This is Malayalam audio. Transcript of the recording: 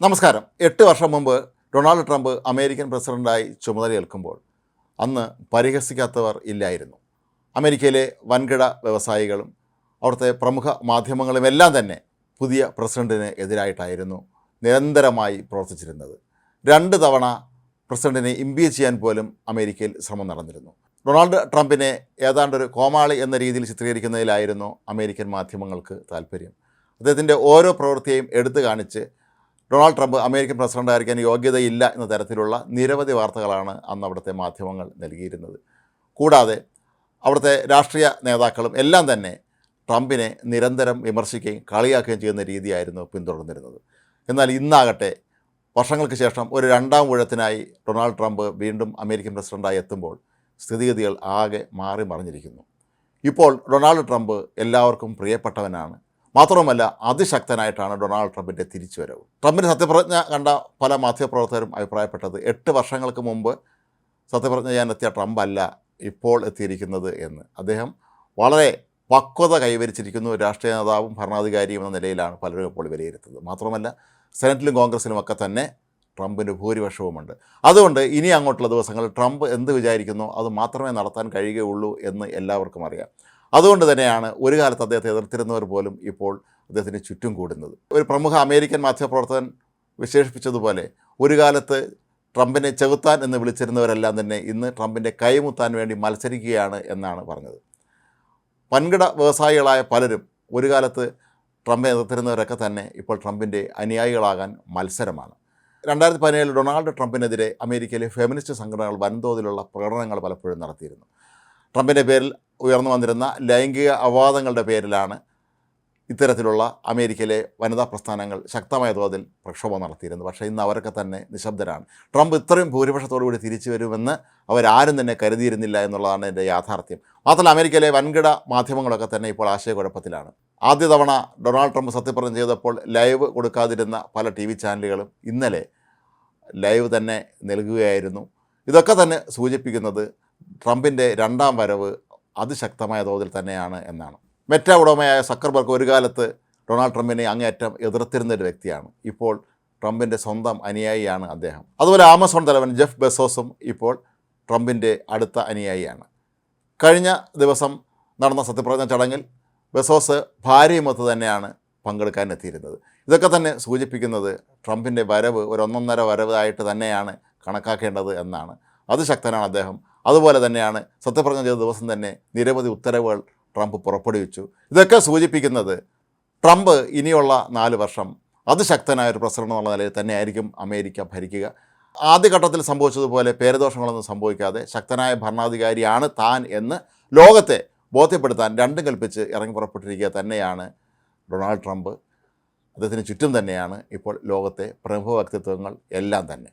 നമസ്കാരം. എട്ട് വർഷം മുമ്പ് ഡൊണാൾഡ് ട്രംപ് അമേരിക്കൻ പ്രസിഡന്റായി ചുമതലയേൽക്കുമ്പോൾ അന്ന് പരിഹസിക്കാത്തവർ ഇല്ലായിരുന്നു. അമേരിക്കയിലെ വൻകിട വ്യവസായികളും അവിടുത്തെ പ്രമുഖ മാധ്യമങ്ങളും എല്ലാം തന്നെ പുതിയ പ്രസിഡന്റിന് എതിരായിട്ടായിരുന്നു നിരന്തരമായി പ്രവർത്തിച്ചിരുന്നത്. രണ്ട് തവണ പ്രസിഡന്റിനെ ഇമ്പീച്ച് ചെയ്യാൻ പോലും അമേരിക്കയിൽ ശ്രമം നടന്നിരുന്നു. ഡൊണാൾഡ് ട്രംപിനെ ഏതാണ്ടൊരു കോമാളി എന്ന രീതിയിൽ ചിത്രീകരിക്കുന്നതിലായിരുന്നു അമേരിക്കൻ മാധ്യമങ്ങൾക്ക് താല്പര്യം അദ്ദേഹത്തിന്റെ ഓരോ പ്രവൃത്തിയെയും എടുത്തു കാണിച്ച് ഡൊണാൾഡ് ട്രംപ് അമേരിക്കൻ പ്രസിഡന്റായിരിക്കാൻ യോഗ്യതയില്ല എന്ന തരത്തിലുള്ള നിരവധി വാർത്തകളാണ് അന്ന് അവിടുത്തെ മാധ്യമങ്ങൾ നൽകിയിരുന്നത്. കൂടാതെ അവിടുത്തെ രാഷ്ട്രീയ നേതാക്കളും എല്ലാം തന്നെ ട്രംപിനെ നിരന്തരം വിമർശിക്കുകയും കളിയാക്കുകയും ചെയ്യുന്ന രീതിയായിരുന്നു പിന്തുടർന്നിരുന്നത്. എന്നാൽ ഇന്നാകട്ടെ വർഷങ്ങൾക്ക് ശേഷം ഒരു രണ്ടാം ഊഴത്തിനായി ഡൊണാൾഡ് ട്രംപ് വീണ്ടും അമേരിക്കൻ പ്രസിഡന്റായി എത്തുമ്പോൾ സ്ഥിതിഗതികൾ ആകെ മാറി മറിഞ്ഞിരിക്കുന്നു ഇപ്പോൾ ഡൊണാൾഡ് ട്രംപ് എല്ലാവർക്കും പ്രിയപ്പെട്ടവനാണ്. മാത്രവുമല്ല അതിശക്തനായിട്ടാണ് ഡൊണാൾഡ് ട്രംപിന്റെ തിരിച്ചുവരവ്. ട്രംപിന്റെ സത്യപ്രതിജ്ഞ കണ്ട പല മാധ്യമപ്രവർത്തകരും അഭിപ്രായപ്പെട്ടത് എട്ട് വർഷങ്ങൾക്ക് മുമ്പ് സത്യപ്രതിജ്ഞ ചെയ്യാൻ എത്തിയ ട്രംപ് അല്ല ഇപ്പോൾ എത്തിയിരിക്കുന്നത് എന്ന്. അദ്ദേഹം വളരെ പക്വത കൈവരിച്ചിരിക്കുന്നു. രാഷ്ട്രീയ നേതാവും ഭരണാധികാരിയും എന്ന നിലയിലാണ് പലരും ഇപ്പോൾ വിലയിരുത്തുന്നത്. മാത്രമല്ല സെനറ്റിലും കോൺഗ്രസിലും ഒക്കെ തന്നെ ട്രംപിന് ഭൂരിപക്ഷവുമുണ്ട്. അതുകൊണ്ട് ഇനി അങ്ങോട്ടുള്ള ദിവസങ്ങളിൽ ട്രംപ് എന്ത് വിചാരിക്കുന്നു? അത് മാത്രമേ നടത്താൻ കഴിയുകയുള്ളൂ എന്ന് എല്ലാവർക്കും അറിയാം. അതുകൊണ്ട് തന്നെയാണ് ഒരു കാലത്ത് അദ്ദേഹത്തെ എതിർത്തിരുന്നവർ പോലും ഇപ്പോൾ അദ്ദേഹത്തിന് ചുറ്റും കൂടുന്നത്. ഒരു പ്രമുഖ അമേരിക്കൻ മാധ്യമപ്രവർത്തകൻ വിശേഷിപ്പിച്ചതുപോലെ ഒരു കാലത്ത് ട്രംപിനെ ചെകുത്താൻ എന്ന് വിളിച്ചിരുന്നവരെല്ലാം തന്നെ ഇന്ന് ട്രംപിന്റെ കൈമുത്താൻ വേണ്ടി മത്സരിക്കുകയാണ് എന്നാണ് പറഞ്ഞത്. വൻകിട വ്യവസായികളായ പലരും ഒരു കാലത്ത് ട്രംപിനെ എതിർത്തിരുന്നവരൊക്കെ തന്നെ ഇപ്പോൾ ട്രംപിന്റെ അനുയായികളാകാൻ മത്സരമാണ്. രണ്ടായിരത്തി പതിനേഴിൽ ഡൊണാൾഡ് ട്രംപിനെതിരെ അമേരിക്കയിലെ ഫെമിനിസ്റ്റ് സംഘടനകൾ വൻതോതിലുള്ള പ്രകടനങ്ങൾ പലപ്പോഴും നടത്തിയിരുന്നു. ട്രംപിന്റെ പേരിൽ ഉയർന്നു വന്നിരുന്ന ലൈംഗിക അവാദങ്ങളുടെ പേരിലാണ് ഇത്തരത്തിലുള്ള അമേരിക്കയിലെ വനിതാ പ്രസ്ഥാനങ്ങൾ ശക്തമായ തോതിൽ പ്രക്ഷോഭം നടത്തിയിരുന്നത്. പക്ഷേ ഇന്ന് അവരൊക്കെ തന്നെ നിശബ്ദരാണ്. ട്രംപ് ഇത്രയും ഭൂരിപക്ഷത്തോടുകൂടി തിരിച്ചു വരുമെന്ന് അവരാരും തന്നെ കരുതിയിരുന്നില്ല എന്നുള്ളതാണ് എന്റെ യാഥാർത്ഥ്യം. മാത്രമല്ല അമേരിക്കയിലെ വൻകിട മാധ്യമങ്ങളൊക്കെ തന്നെ ഇപ്പോൾ ആശയക്കുഴപ്പത്തിലാണ്. ആദ്യ തവണ ഡൊണാൾഡ് ട്രംപ് സത്യപ്രതിജ്ഞ ചെയ്തപ്പോൾ ലൈവ് കൊടുക്കാതിരുന്ന പല ടി വി ചാനലുകളും ഇന്നലെ ലൈവ് തന്നെ നൽകുകയായിരുന്നു. ഇതൊക്കെ തന്നെ സൂചിപ്പിക്കുന്നത് ട്രംപിന്റെ രണ്ടാം വരവ് അതിശക്തമായ തോതിൽ തന്നെയാണ് എന്നാണ്. മെറ്റ ഉടമയായ സക്കർബർഗ് ഒരു കാലത്ത് ഡൊണാൾഡ് ട്രംപിനെ അങ്ങേയറ്റം എതിർത്തിരുന്ന ഒരു വ്യക്തിയാണ്. ഇപ്പോൾ ട്രംപിന്റെ സ്വന്തം അനുയായിയാണ് അദ്ദേഹം. അതുപോലെ ആമസോൺ തലവൻ ജെഫ് ബെസോസും ഇപ്പോൾ ട്രംപിന്റെ അടുത്ത അനുയായിയാണ്. കഴിഞ്ഞ ദിവസം നടന്ന സത്യപ്രതിജ്ഞ ചടങ്ങിൽ ബെസോസ് ഭാര്യയുമൊത്ത് തന്നെയാണ് പങ്കെടുക്കാൻ എത്തിയിരുന്നത്. ഇതൊക്കെ തന്നെ സൂചിപ്പിക്കുന്നത് ട്രംപിന്റെ വരവ് ഒരു ഒന്നൊന്നര വരവായിട്ട് തന്നെയാണ് കണക്കാക്കേണ്ടത് എന്നാണ്. അതിശക്തനാണ് അദ്ദേഹം. അതുപോലെ തന്നെയാണ് സത്യപ്രതിജ്ഞ ചെയ്ത ദിവസം തന്നെ നിരവധി ഉത്തരവുകൾ ട്രംപ് പുറപ്പെടുവിച്ചു. ഇതൊക്കെ സൂചിപ്പിക്കുന്നത് ട്രംപ് ഇനിയുള്ള നാല് വർഷം അതിശക്തനായ ഒരു പ്രസിഡന്റ് എന്നുള്ള നിലയിൽ തന്നെയായിരിക്കും അമേരിക്ക ഭരിക്കുക. ആദ്യഘട്ടത്തിൽ സംഭവിച്ചതുപോലെ പേരദോഷങ്ങളൊന്നും സംഭവിക്കാതെ ശക്തനായ ഭരണാധികാരിയാണ് താൻ എന്ന് ലോകത്തെ ബോധ്യപ്പെടുത്താൻ രണ്ടും കൽപ്പിച്ച് ഇറങ്ങി പുറപ്പെട്ടിരിക്കുക തന്നെയാണ് ഡൊണാൾഡ് ട്രംപ്. അദ്ദേഹത്തിന് ചുറ്റും തന്നെയാണ് ഇപ്പോൾ ലോകത്തെ പ്രമുഖ വ്യക്തിത്വങ്ങൾ എല്ലാം തന്നെ.